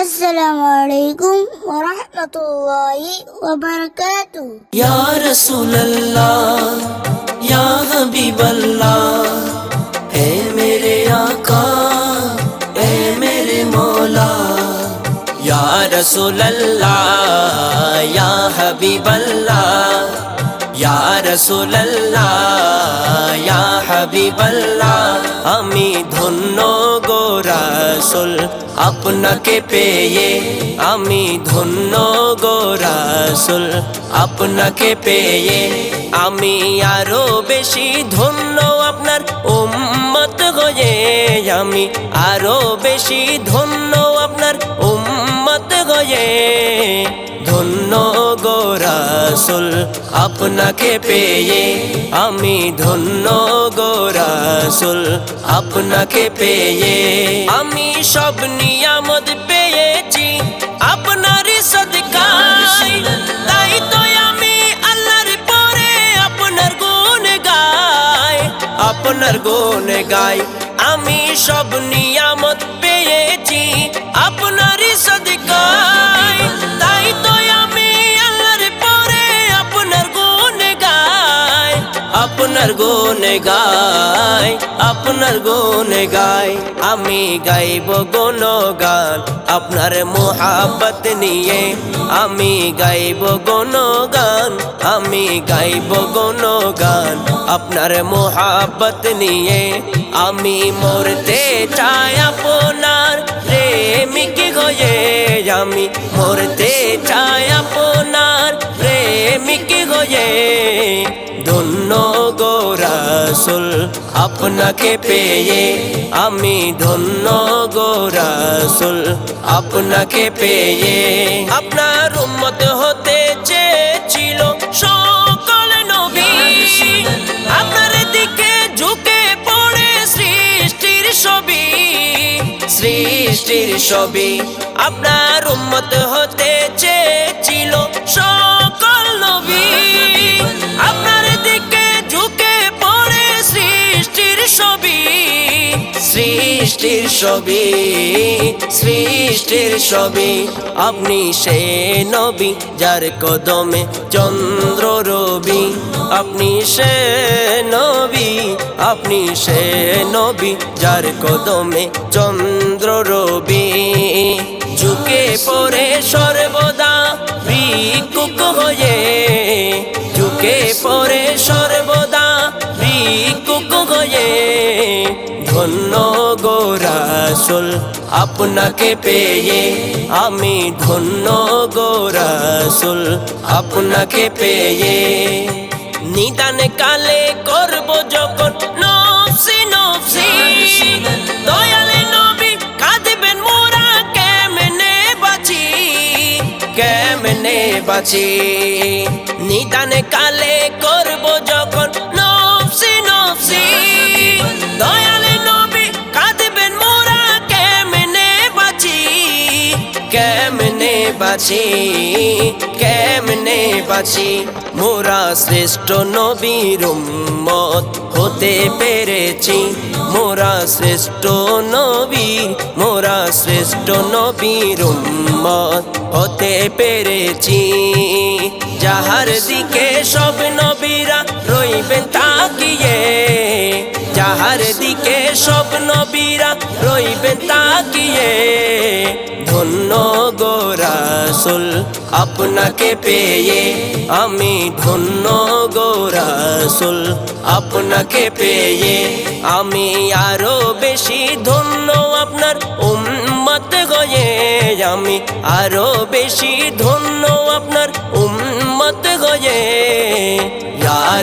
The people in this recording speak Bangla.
السلام علیکم ورحمۃ اللہ وبرکاتہ۔ یا رسول اللہ، یا حبیب اللہ، اے میرے آقا، اے میرے مولا۔ یا رسول اللہ، یا حبیب اللہ، یا رسول اللہ، یا حبیب اللہ۔ ہمیں دھنوں গো আপনাকে পেয়ে আমি ধন্য গো রাসূল। আপনাকে পেয়ে আমি আরও বেশি ধন্য আপনার উম্মত হয়ে আমি আরও বেশি ধন্য রাসূল আপনাকে পেয়ে আমি ধন্য গো রাসূল। আপনাকে পেয়ে আমি সব নিয়ামত পেয়েছি। তো আমি আপনার গুণ গাই আপনার গুণ আমি সব নিয়ামত পেয়েছি। আপনারই সদকায় আপনার গুণ গাই, আপনার গুণ গাই। আমি গাইব গুণ গান আপনার মোহাবত নিয়ে। আমি গাইব গুণ গান আমি গাইব গুণ গান আপনার মোহাবত নিয়ে। আমি মরতে চাই আপনার প্রেমিক হয়ে। আমি মরতে চাই রাসূল আপনাকে পেয়ে আমি ধন্য গো রাসূল। আপনাকে পেয়ে আপনার উম্মত হতে চেয়েছিল সকল নবী। আপনার দিকে ঝুঁকে পড়ে সৃষ্টির ছবি। সৃষ্টির ছবি আপনার উম্মত হতে চেয়েছিল সৃষ্টির ছবি সৃষ্টির ছবি। আপনি সে নবী যার কদমে চন্দ্র রবি। আপনি সে নবী, আপনি সে নবী যার কদমে চন্দ্র রবি। ঝুঁকে পরে সর্বদা ভিক্ষুক ধন্য গো রাসূল, আপনাকে পেয়ে আমি ধন্য গো রাসূল, আপনাকে পেয়ে নিদান কালে করব যখন নফসি নফসি। দয়ালে নবী নিদান কালে কেমনে বাঁচি? কেমনে বাঁচি? মোরা শ্রেষ্ঠ নবীর উম্মত হতে পেরেছি। মোরা শ্রেষ্ঠ নবীর, মোরা শ্রেষ্ঠ নবীর উম্মত হতে পেরেছি। যাহার দিকে সব নবীরা রইবেন তাকিয়ে, যাহার দিকে সব নবীরা রইবেন তাকিয়ে ধন্য গো রাসূল, আপনাকে পেয়ে আমি ধন্য, গো রাসূল, আপনাকে পেয়ে আমি আরও বেশি ধন্য, আপনার উম্মত হয়ে আমি আরও বেশি ধন্য, আপনার উম্মত হয়ে